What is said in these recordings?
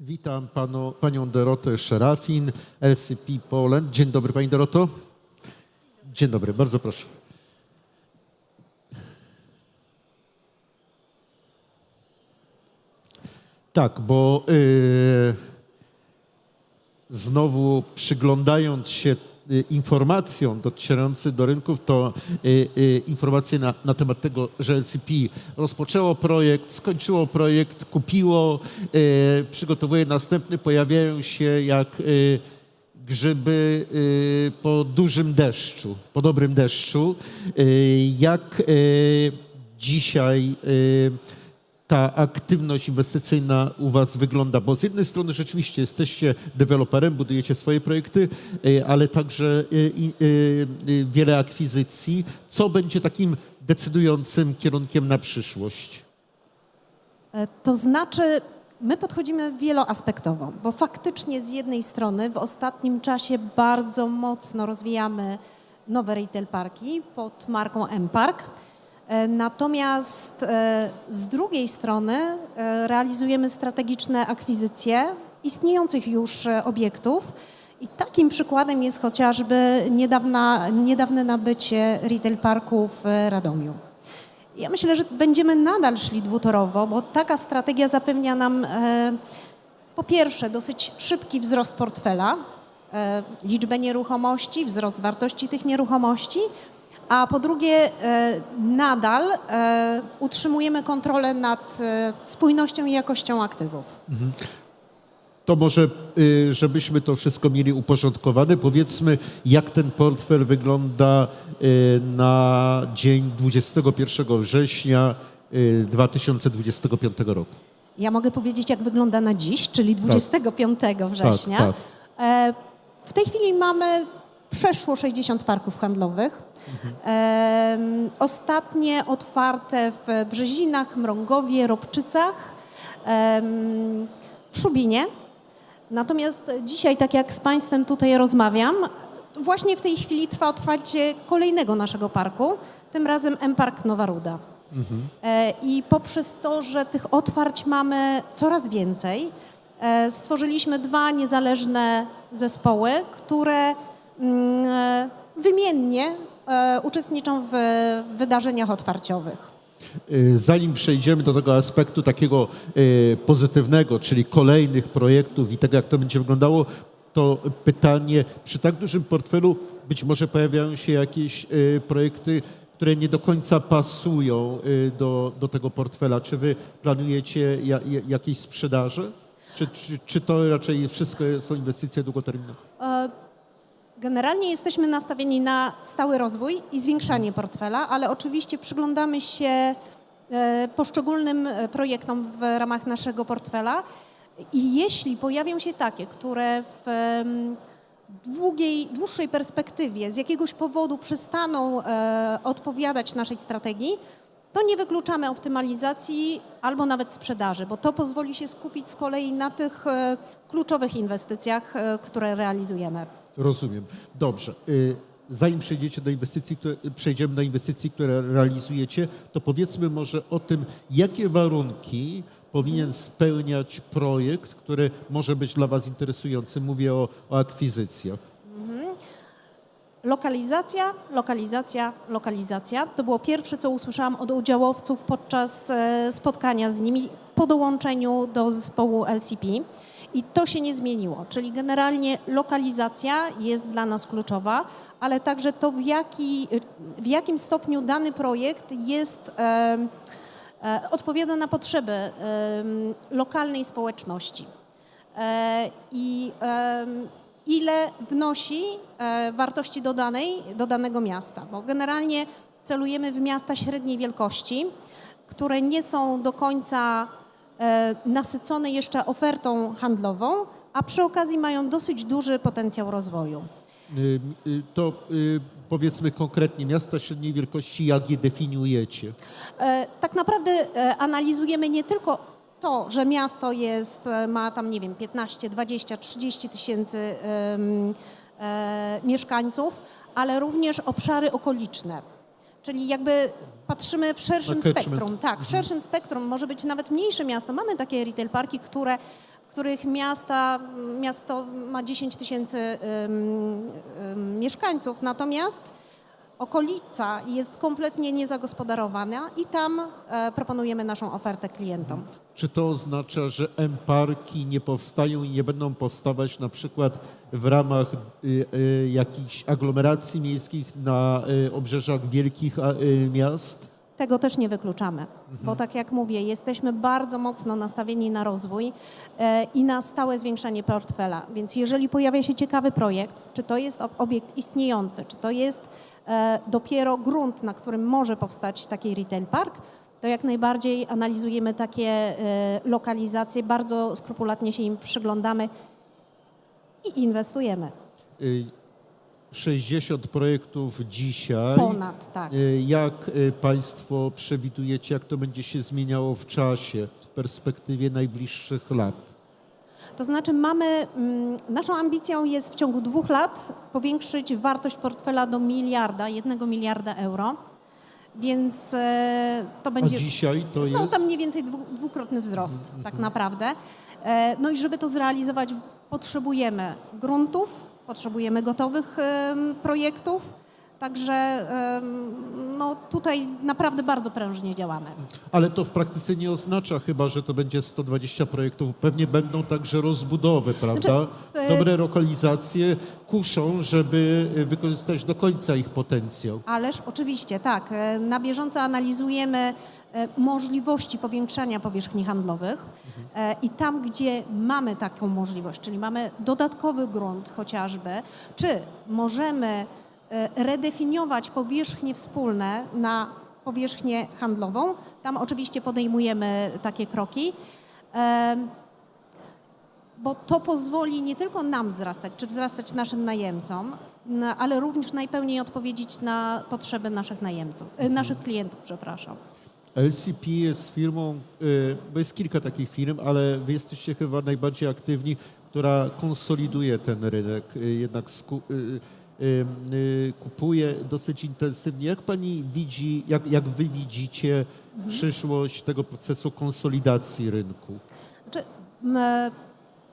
Witam panu, panią Dorotę Szerafin, LCP Poland. Dzień dobry pani Doroto. Dzień dobry, bardzo proszę. Tak, bo y, znowu przyglądając się informacjom docierającym do rynków, to y, y, informacje na, na temat tego, że LCP rozpoczęło projekt, skończyło projekt, kupiło, y, przygotowuje następny, pojawiają się jak y, grzyby y, po dużym deszczu, po dobrym deszczu. Y, Jak y, dzisiaj y, ta aktywność inwestycyjna u Was wygląda? Bo z jednej strony rzeczywiście jesteście deweloperem, budujecie swoje projekty, y, ale także y, y, wiele akwizycji. Co będzie takim decydującym kierunkiem na przyszłość? E, To znaczy, my podchodzimy wieloaspektowo, bo faktycznie z jednej strony w ostatnim czasie bardzo mocno rozwijamy nowe retail parki pod marką M-Park. E, Natomiast e, z drugiej strony e, realizujemy strategiczne akwizycje istniejących już obiektów. I takim przykładem jest chociażby niedawna, niedawne nabycie retail parku w Radomiu. Ja myślę, że będziemy nadal szli dwutorowo, bo taka strategia zapewnia nam po pierwsze dosyć szybki wzrost portfela, liczbę nieruchomości, wzrost wartości tych nieruchomości, a po drugie e, nadal e, utrzymujemy kontrolę nad e, spójnością i jakością aktywów. To może, y, żebyśmy to wszystko mieli uporządkowane, powiedzmy, jak ten portfel wygląda y, na dzień 21 września y, 2025 roku. Ja mogę powiedzieć, jak wygląda na dziś, czyli 25 września. tak. E, W tej chwili mamy przeszło 60 parków handlowych. Em, Ostatnie otwarte w Brzezinach, Mrągowie, Robczycach, w Szubinie. Natomiast dzisiaj, tak jak z Państwem tutaj rozmawiam, właśnie w tej chwili trwa otwarcie kolejnego naszego parku, tym razem M-Park Nowa Ruda. E, I poprzez to, że tych otwarć mamy coraz więcej, e, stworzyliśmy dwa niezależne zespoły, które wymiennie e, uczestniczą w wydarzeniach otwarciowych. Y, Zanim przejdziemy do tego aspektu takiego y, pozytywnego, czyli kolejnych projektów i tego, jak to będzie wyglądało, to pytanie, przy tak dużym portfelu być może pojawiają się jakieś y, projekty, które nie do końca pasują do, do tego portfela. Czy wy planujecie ja, ja, jakieś sprzedaże? Czy, czy, czy to raczej wszystko są inwestycje długoterminowe? Generalnie jesteśmy nastawieni na stały rozwój i zwiększanie portfela, ale oczywiście przyglądamy się e, poszczególnym e, projektom w ramach naszego portfela i jeśli pojawią się takie, które w długiej, dłuższej perspektywie z jakiegoś powodu przestaną e, odpowiadać naszej strategii, to nie wykluczamy optymalizacji albo nawet sprzedaży, bo to pozwoli się skupić z kolei na tych kluczowych inwestycjach, które realizujemy. Rozumiem. Dobrze. Y, Zanim przejdziecie do inwestycji, przejdziemy do inwestycji, które realizujecie, to powiedzmy może o tym, jakie warunki powinien spełniać projekt, który może być dla Was interesujący. Mówię o, o akwizycjach. Lokalizacja, lokalizacja, lokalizacja. To było pierwsze, co usłyszałam od udziałowców podczas e, spotkania z nimi po dołączeniu do zespołu LCP. I to się nie zmieniło, czyli generalnie lokalizacja jest dla nas kluczowa, ale także to, w, jaki, w jakim stopniu dany projekt jest, em, e, odpowiada na potrzeby em, lokalnej społeczności. E, i em, ile wnosi e, wartości dodanej do danego miasta, bo generalnie celujemy w miasta średniej wielkości, które nie są do końca e, nasycone jeszcze ofertą handlową, a przy okazji mają dosyć duży potencjał rozwoju. Y, To y, powiedzmy konkretnie, miasta średniej wielkości, jak je definiujecie? E, Tak naprawdę e, analizujemy nie tylko to, że miasto jest, e, ma tam, nie wiem, 15, 20, 30 tysięcy e, mieszkańców, ale również obszary okoliczne. Czyli jakby patrzymy w szerszym spektrum. Tak, w szerszym spektrum może być nawet mniejsze miasto. Mamy takie retail parki, które których miasta, miasto ma 10 tysięcy mieszkańców, natomiast okolica jest kompletnie niezagospodarowana i tam e, proponujemy naszą ofertę klientom. Czy to oznacza, że M-parki nie powstają i nie będą powstawać na przykład w ramach y, y, jakichś aglomeracji miejskich na y, obrzeżach wielkich miast? Tego też nie wykluczamy, bo tak jak mówię, jesteśmy bardzo mocno nastawieni na rozwój e, i na stałe zwiększanie portfela. Więc jeżeli pojawia się ciekawy projekt, czy to jest ob- obiekt istniejący, czy to jest dopiero grunt, na którym może powstać taki retail park, to jak najbardziej analizujemy takie e, lokalizacje, bardzo skrupulatnie się im przyglądamy i inwestujemy. Y, 60 projektów dzisiaj. Ponad, tak. Y, Jak y, Państwo przewidujecie, jak to będzie się zmieniało w czasie, w perspektywie najbliższych lat? To znaczy mamy, mm, naszą ambicją jest w ciągu dwóch lat powiększyć wartość portfela do miliarda, jednego miliarda euro, więc e, to A będzie dzisiaj to jest? no, tam mniej więcej dwu, dwukrotny wzrost tak naprawdę. E, No i żeby to zrealizować potrzebujemy gruntów, potrzebujemy gotowych projektów, także no, tutaj naprawdę bardzo prężnie działamy. Ale to w praktyce nie oznacza chyba, że to będzie 120 projektów. Pewnie będą także rozbudowy, prawda? Znaczy, Dobre lokalizacje kuszą, żeby y, wykorzystać do końca ich potencjał. Ależ oczywiście, tak. E, Na bieżąco analizujemy e, możliwości powiększania powierzchni handlowych e, i tam, gdzie mamy taką możliwość, czyli mamy dodatkowy grunt chociażby, czy możemy e, redefiniować powierzchnie wspólne na powierzchnię handlową, tam oczywiście podejmujemy takie kroki. Em, bo to pozwoli nie tylko nam wzrastać, czy wzrastać naszym najemcom, ale również najpełniej odpowiedzieć na potrzeby naszych najemców, e, naszych klientów, przepraszam. LCP jest firmą, bo jest kilka takich firm, ale wy jesteście chyba najbardziej aktywni, która konsoliduje ten rynek, jednak kupuje dosyć intensywnie. Jak pani widzi, jak, jak wy widzicie przyszłość tego procesu konsolidacji rynku? Znaczy,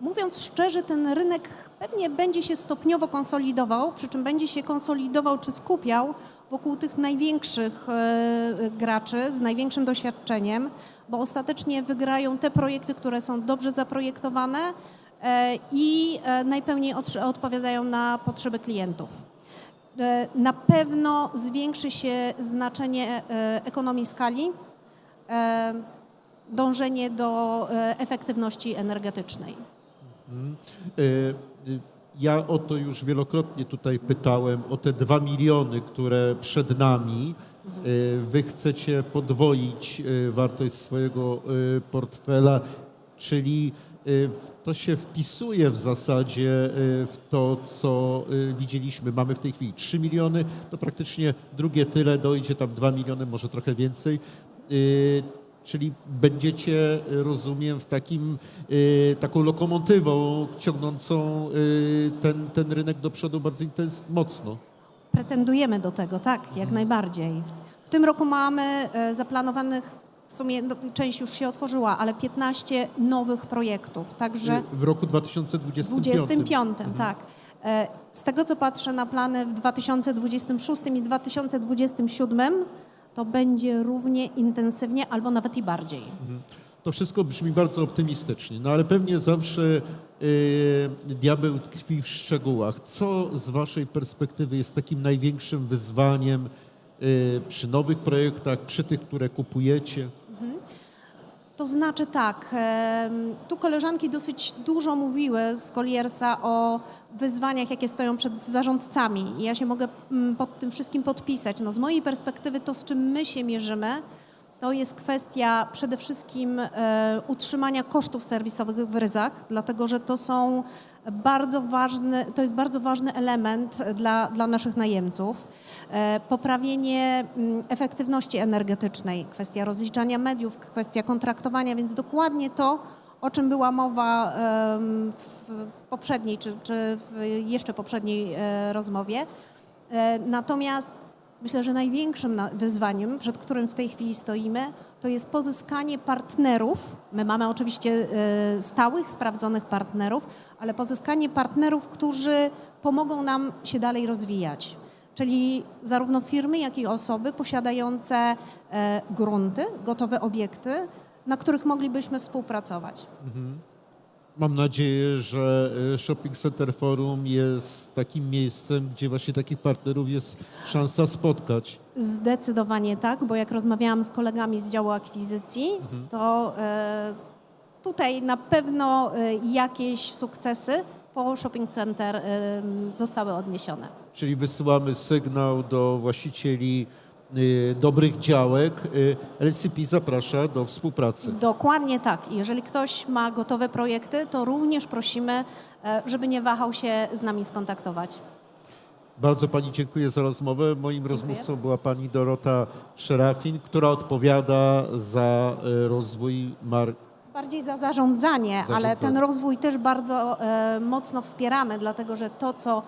mówiąc szczerze, ten rynek pewnie będzie się stopniowo konsolidował, przy czym będzie się konsolidował czy skupiał wokół tych największych e, graczy z największym doświadczeniem, bo ostatecznie wygrają te projekty, które są dobrze zaprojektowane i e, najpełniej odpowiadają na potrzeby klientów. E, Na pewno zwiększy się znaczenie e, ekonomii skali, e, dążenie do e, efektywności energetycznej. Y, Ja o to już wielokrotnie tutaj pytałem, o te dwa miliony, które przed nami. Wy chcecie podwoić wartość swojego portfela, czyli to się wpisuje w zasadzie y, w to, co y, widzieliśmy. Mamy w tej chwili 3 miliony, to praktycznie drugie tyle dojdzie, tam 2 miliony, może trochę więcej. Y, Czyli będziecie, y, rozumiem, w takim, y, taką lokomotywą ciągnącą y, ten, ten rynek do przodu bardzo intens- mocno. Pretendujemy do tego, tak, jak najbardziej. W tym roku mamy e, zaplanowanych, w sumie no, część już się otworzyła, ale 15 nowych projektów, także Y, W roku 2025. 25, tak. E, Z tego, co patrzę na plany w 2026 i 2027, to będzie równie intensywnie albo nawet i bardziej. To wszystko brzmi bardzo optymistycznie, no ale pewnie zawsze y, diabeł tkwi w szczegółach. Co z waszej perspektywy jest takim największym wyzwaniem przy nowych projektach, przy tych, które kupujecie? To znaczy tak, tu koleżanki dosyć dużo mówiły z Coliersa o wyzwaniach, jakie stoją przed zarządcami. I ja się mogę mm, pod tym wszystkim podpisać. No, z mojej perspektywy to, z czym my się mierzymy, to jest kwestia przede wszystkim e, utrzymania kosztów serwisowych w ryzach, dlatego że to są bardzo ważny, to jest bardzo ważny element dla, dla naszych najemców. E, Poprawienie mm, efektywności energetycznej, kwestia rozliczania mediów, kwestia kontraktowania, więc dokładnie to, o czym była mowa w poprzedniej czy, czy w jeszcze poprzedniej e, rozmowie. Natomiast Myślę, że największym na- wyzwaniem, przed którym w tej chwili stoimy, to jest pozyskanie partnerów. My mamy oczywiście e, stałych, sprawdzonych partnerów, ale pozyskanie partnerów, którzy pomogą nam się dalej rozwijać. Czyli zarówno firmy, jak i osoby posiadające e, grunty, gotowe obiekty, na których moglibyśmy współpracować. Mam nadzieję, że y, Shopping Center Forum jest takim miejscem, gdzie właśnie takich partnerów jest szansa spotkać. Zdecydowanie tak, bo jak rozmawiałam z kolegami z działu akwizycji, to e, tutaj na pewno e, jakieś sukcesy po shopping center e, zostały odniesione. Czyli wysyłamy sygnał do właścicieli dobrych działek. Y, LCP zaprasza do współpracy. Dokładnie tak. I Jeżeli ktoś ma gotowe projekty, to również prosimy, e, żeby nie wahał się z nami skontaktować. Bardzo Pani dziękuję za rozmowę. Moim rozmówcą była Pani Dorota Szerafin, która odpowiada za y, rozwój marki. Bardziej za zarządzanie, ale Zarządzanie. ten rozwój też bardzo e, mocno wspieramy, dlatego że to, co